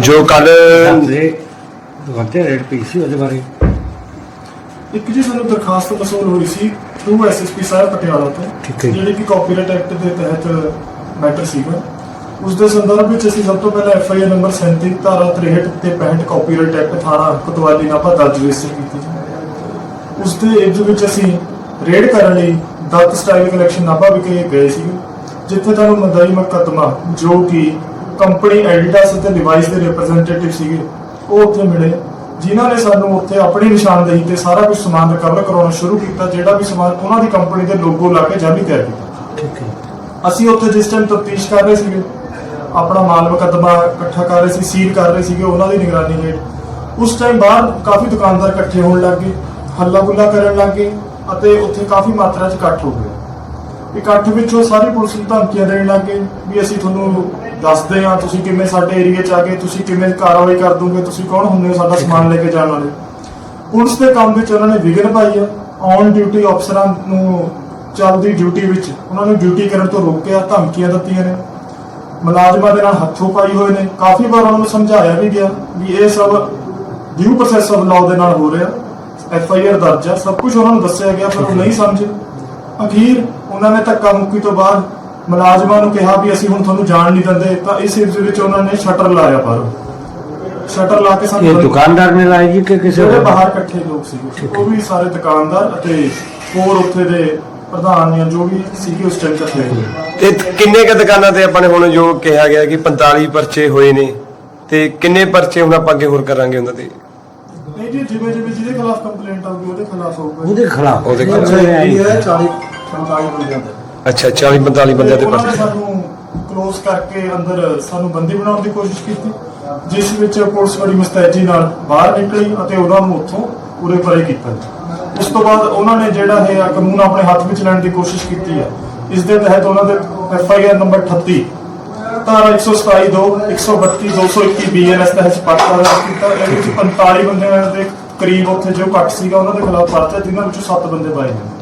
ਜੋ ਕੱਲ ਦੁਕਾਨੇ ਰੇਡ ਪਈ ਸੀ ਉਹਦੇ ਬਾਰੇ। ਇੱਕ ਜੀ ਸਾਨੂੰ ਦਰਖਾਸਤ ਮਸੂਲ ਹੋਈ ਸੀ ਟੂ ਐਸਐਸਪੀ ਸਾਹਿਬ ਪਟਿਆਲਾ ਠੀਕ ਹੈ ਤੋਂ ਕਿ ਕਾਪੀਰਾਈਟ ਐਕਟ ਦੇ ਤਹਿਤ ਮੈਟਰ ਸੀਗਾ। ਉਸ ਦੇ ਸੰਦਰਭ ਵਿੱਚ ਅਸੀਂ ਸਭ ਤੋਂ ਪਹਿਲਾਂ ਐਫਆਈਆਰ ਨੰਬਰ 37 ਧਾਰਾ 63 ਤੇ 65 ਕਾਪੀਰਾਈਟ ਐਕਟ ਥਾਣਾ ਕੋਤਵਾਲੀ ਨਾਭਾ ਦਰਜ ਰਜਿਸਟਰ ਕੀਤੀ ਜੀ। ਉਸ ਦੇ ਏਜ ਵਿੱਚ ਅਸੀਂ ਰੇਡ ਕਰਨ ਲਈ ਦੱਤ ਸਟਾਈਲ ਕਲੈਕਸ਼ਨ ਨਾਭਾ ਵਿਖੇ ਗਏ ਸੀ। ਜਿੱਥੇ ਤੁਹਾਨੂੰ ਮਦਈ ਮੁਕੱਦਮਾ ਜੋ ਕਿ ਕੰਪਨੀ ਐਡੀਡਾਸ ਅਤੇ ਲਿਵਾਈਸ ਦੇ ਰਿਪਰੈਜ਼ੈਂਟੇਟਿਵ ਸੀਗੇ ਉਹ ਉੱਥੇ ਮਿਲੇ। ਜਿਨ੍ਹਾਂ ਨੇ ਸਾਨੂੰ ਉੱਥੇ ਆਪਣੀ ਨਿਸ਼ਾਨਦੇਹੀ ਤੇ ਸਾਰਾ ਕੁਝ ਸਮਾਨ ਰਿਕਵਰ ਕਰਾਉਣਾ ਸ਼ੁਰੂ ਕੀਤਾ ਜਿਹੜਾ ਵੀ ਸਮਾਨ ਉਹਨਾਂ ਦੀ ਕੰਪਨੀ ਦੇ ਲੋਗੋ ਲਾ ਕੇ ਕੀਤਾ। ਠੀਕ ਹੈ। ਅਸੀਂ ਉੱਥੇ ਜਿਸ ਟਾਈਮ ਤਫਤੀਸ਼ ਕਰ ਰਹੇ ਸੀਗੇ ਆਪਣਾ ਮਾਲ ਮੁਕੱਦਮਾ ਇਕੱਠਾ ਕਰ ਰਹੇ ਸੀ ਸੀਲ ਕਰ ਰਹੇ ਸੀਗੇ ਉਹਨਾਂ ਦੀ ਨਿਗਰਾਨੀ ਹੇਠ। ਉਸ ਟਾਈਮ ਬਾਹਰ ਕਾਫੀ ਦੁਕਾਨਦਾਰ ਇਕੱਠੇ ਹੋਣ ਲੱਗ ਗਏ ਹੱਲਾ ਗੁੱਲਾ ਕਰਨ ਲੱਗ ਗਏ। ਅਤੇ ਉੱਥੇ ਕਾਫੀ ਮਾਤਰਾ 'ਚ ਇਕੱਠ ਹੋ ਗਿਆ ਇਕੱਠ ਵਿੱਚੋਂ ਸਾਰੀ ਪੁਲਿਸ ਨੂੰ ਧਮਕੀਆਂ ਦੇਣ ਲੱਗ ਗਏ ਵੀ ਅਸੀਂ ਤੁਹਾਨੂੰ ਦੱਸਦੇ ਹਾਂ, ਤੁਸੀਂ ਕਿਵੇਂ ਸਾਡੇ ਏਰੀਆ 'ਚ ਆ ਗਏ, ਤੁਸੀਂ ਕਿਵੇਂ ਕਾਰਵਾਈ ਕਰ ਦੋਗੇ, ਤੁਸੀਂ ਕੌਣ ਹੁੰਦੇ ਹੋ ਸਾਡਾ ਸਮਾਨ ਲੈ ਕੇ ਜਾਣ ਵਾਲੇ। ਪੁਲਿਸ ਦੇ ਕੰਮ ਵਿੱਚ ਉਹਨਾਂ ਨੇ ਵਿਘਨ ਪਾਈ ਹੈ ਔਨ ਡਿਊਟੀ ਅਫਸਰਾਂ ਨੂੰ ਚੱਲਦੀ ਡਿਊਟੀ ਵਿੱਚ ਉਹਨਾਂ ਨੂੰ ਡਿਊਟੀ ਕਰਨ ਤੋਂ ਰੋਕਿਆ, ਧਮਕੀਆਂ ਦਿੱਤੀਆਂ ਨੇ। ਮੁਲਾਜ਼ਮਾਂ ਦੇ ਨਾਲ ਹੱਥੋਂ ਪਾਈ ਹੋਏ ਨੇ। ਕਾਫੀ ਵਾਰ ਉਹਨਾਂ ਨੂੰ ਸਮਝਾਇਆ ਵੀ ਗਿਆ ਵੀ ਇਹ ਸਭ ਡਿਊ ਪ੍ਰੋਸੈਸ ਆਫ ਲਾਅ ਦੇ ਨਾਲ ਹੋ ਰਿਹਾ। ਐਫ ਆਈ ਆਰ ਦਰਜ ਆ ਸਭ ਕੁਝ ਉਹਨਾਂ ਨੂੰ ਦੱਸਿਆ ਗਿਆ ਪਰ ਉਹ ਨਹੀਂ ਸਮਝੇ। ਅਖੀਰ ਉਹਨਾਂ ਨੇ ਧੱਕਾ ਮੁੱਕੀ ਤੋਂ ਬਾਅਦ ਮੁਲਾਜ਼ਮਾਂ ਨੂੰ ਕਿਹਾ ਵੀ ਅਸੀਂ ਹੁਣ ਤੁਹਾਨੂੰ ਜਾਣ ਨਹੀਂ ਦਿੰਦੇ ਤਾਂ ਇਸ ਇਸ ਵਿੱਚ ਉਹਨਾਂ ਨੇ ਸ਼ਟਰ ਲਾਇਆ ਪਰ ਸ਼ਟਰ ਲਾ ਕੇ ਇਹ ਸਾਨੂੰ ਦੁਕਾਨਦਾਰ ਨੇ ਲਾਈ ਜੀ ਕਿ ਕਿਸੇ ਜਿਹੜੇ ਹੋਰ? ਬਾਹਰ ਇਕੱਠੇ ਲੋਕ ਸੀਗੇ ਉਹ ਵੀ ਸਾਰੇ ਦੁਕਾਨਦਾਰ ਅਤੇ ਹੋਰ ਉੱਥੇ ਦੇ ਪ੍ਰਧਾਨ ਜਾਂ ਜੋ ਵੀ ਸੀਗੇ ਉਸ ਟਾਈਮ ਹੋਏ। ਤੇ ਕਿੰਨੇ ਕ ਦੁਕਾਨਾਂ ਤੇ ਆਪਾਂ ਨੇ ਹੁਣ ਜੋ ਕਿਹਾ ਗਿਆ ਕਿ 45 ਪਰਚੇ ਹੋਏ ਨੇ ਤੇ ਕਿੰਨੇ ਪਰਚੇ ਹੁਣ ਆਪਾਂ ਅੱਗੇ ਹੋਰ ਕਰਾਂਗੇ ਉਹਨਾਂ ਤੇ? ਨਹੀਂ ਜੀ ਜਿਵੇਂ ਜਿਵੇਂ ਜਿਹਦੇ ਖਿਲਾਫ ਕੰਪਲੇਂਟ ਆਊਗੀ ਉਹਦੇ ਖਿਲਾਫ ਹੋਊਗਾ ਉਹਦੇ ਖਿਲਾਫ ਉਹਦੇ ਖਿਲਾਫ। ਇਹ ਇਹ ਹੈ ਹੈ 40 45 ਬੰਦਿਆਂ ਦਾ। ਅੱਛਾ 40 45 ਬੰਦਿਆਂ ਤੇ ਉਹਨਾਂ ਨੇ ਪਰਚੇ ਸਾਨੂੰ ਕਲੋਜ਼ ਕਰਕੇ ਅੰਦਰ ਸਾਨੂੰ ਬੰਦੀ ਬਣਾਉਣ ਦੀ ਕੋਸ਼ਿਸ਼ ਕੀਤੀ ਜਿਸ ਵਿੱਚ ਪੁਲਿਸ ਬੜੀ ਮੁਸਤੈਦੀ ਨਾਲ ਬਾਹਰ ਨਿਕਲੀ ਅਤੇ ਉਹਨਾਂ ਨੂੰ ਉੱਥੋਂ ਪੂਰੇ ਪਰੇ ਕੀਤਾ ਉਸ ਤੋਂ ਬਾਅਦ ਉਹਨਾਂ ਨੇ ਜਿਹੜਾ ਇਹ ਕਾਨੂੰਨ ਆਪਣੇ ਹੱਥ ਵਿੱਚ ਲੈਣ ਦੀ ਕੋਸ਼ਿਸ਼ ਕੀਤੀ ਹੈ ਇਸ ਦੇ ਤਹਿਤ ਉਹਨਾਂ ਦੇ ਐਫ ਆਈ ਆਰ ਨੰਬਰ 38 ਧਾਰਾ 127 ਦੋ 132 221 ਬੀਐਨਐਸ ਤਹਿਤ ਪਰਚਾ ਦਰਜ ਕੀਤਾ। ਇਹਦੇ ਵਿੱਚ 45 ਬੰਦਿਆਂ ਦੇ ਕਰੀਬ ਉੱਥੇ ਜੋ ਘੱਟ ਸੀਗਾ, ਉਹਨਾਂ ਦੇ ਖਿਲਾਫ ਪਰਚਾ, ਜਿਨ੍ਹਾਂ ਵਿੱਚੋਂ 7 ਬੰਦੇ ਪਾਏ ਗਏ